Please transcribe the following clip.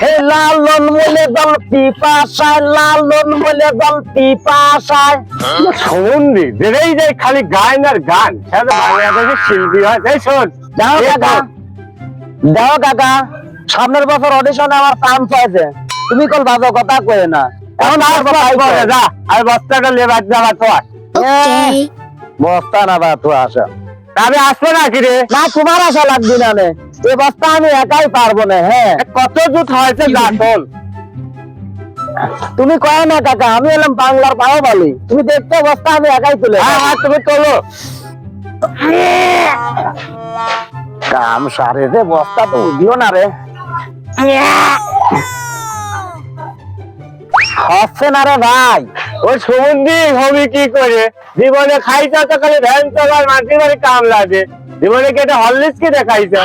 হে লালন বলে দল পিপাসায় লালন বলে দল পিপাসায়। শুনবি যেই যে খালি গান আর গান। বাংলাদেশের শিল্পী হয়। এই শোন যাও কাকা। যাও কাকা। সামনের বছর অডিশনে আমার চান্স হয়েছে তুমি কল বাজো কথা কয়ে না। এখন আর বস করে যা আর বস্তাটা লেবার যাবা তো বস্তা না বা তো আসা। তবে আসবে না কি রে? না তোমার আশা লাগবে না এ বস্তা আমি একাই পারব না হ্যাঁ। কত জুত হয়েছে তুমি কয় না কাকা আমি এলাম বাংলার পাও বালি তুমি দেখতে বস্তা আমি একাই তুলে হ্যাঁ হ্যাঁ তুমি তোলো। কাম সারে রে বস্তা তো উঠিও না রে। হচ্ছে না রে ভাই। ওই সুমন্দি হবি কি করে? জীবনে খাইছে তো খালি ভ্যান চলার মাটির বাড়ি কাম লাগে। জীবনে কি এটা হরলিক্স কি দেখাইছে?